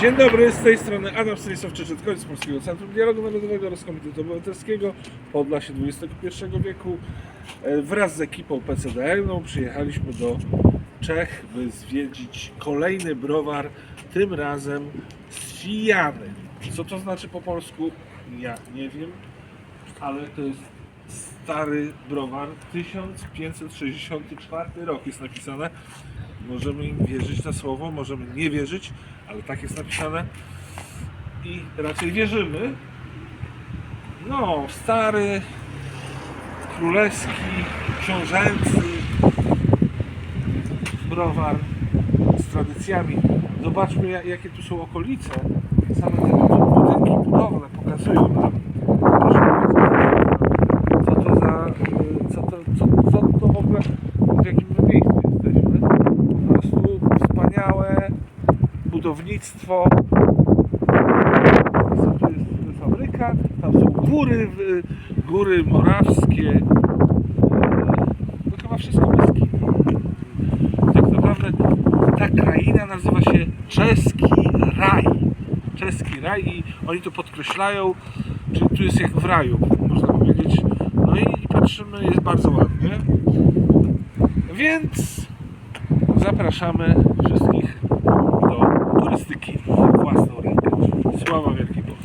Dzień dobry, z tej strony Adam Stanisław-Czeczetkowic z Polskiego Centrum Dialogu Narodowego oraz Komitetu Obywatelskiego Podlasie XXI wieku. E, Wraz z ekipą PCDL-ną przyjechaliśmy do Czech, by zwiedzić kolejny browar, tym razem Swijany. Co to znaczy po polsku? Ja nie wiem, ale to jest stary browar, 1564 rok jest napisane. Możemy im wierzyć na słowo, możemy nie wierzyć, ale tak jest napisane. I raczej wierzymy. No, stary, królewski, książęcy browar z tradycjami. Zobaczmy, ja- jakie tu są okolice. Same te budynki budowlane pokazują nam. Co to za, y, co to, co, co to w ogóle, w jakim my budownictwo. Tu jest fabryka, tam są góry, góry morawskie. No chyba wszystko bez kitu. Tak naprawdę ta kraina nazywa się Czeski Raj. Czeski Raj i oni to podkreślają, czyli tu jest jak w raju, można powiedzieć. No i patrzymy, jest bardzo ładnie. Więc zapraszamy Turystyki własną rękę. Sława Wielki Bóg.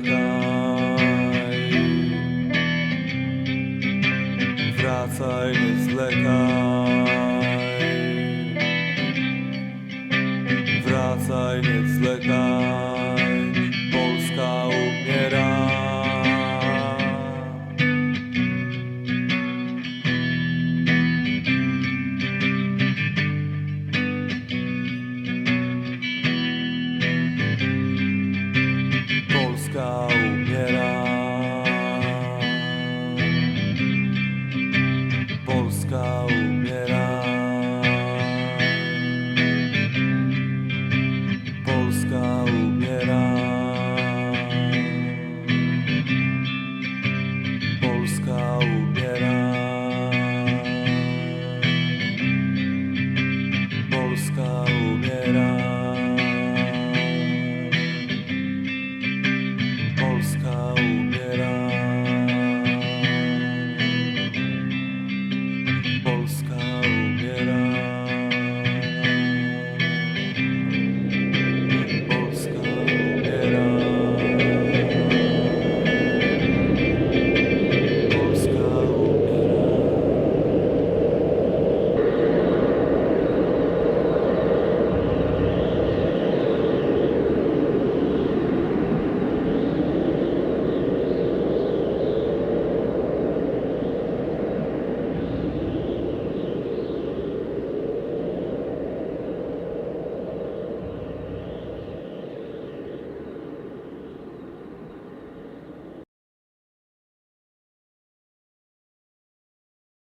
Nie zwlekaj. go.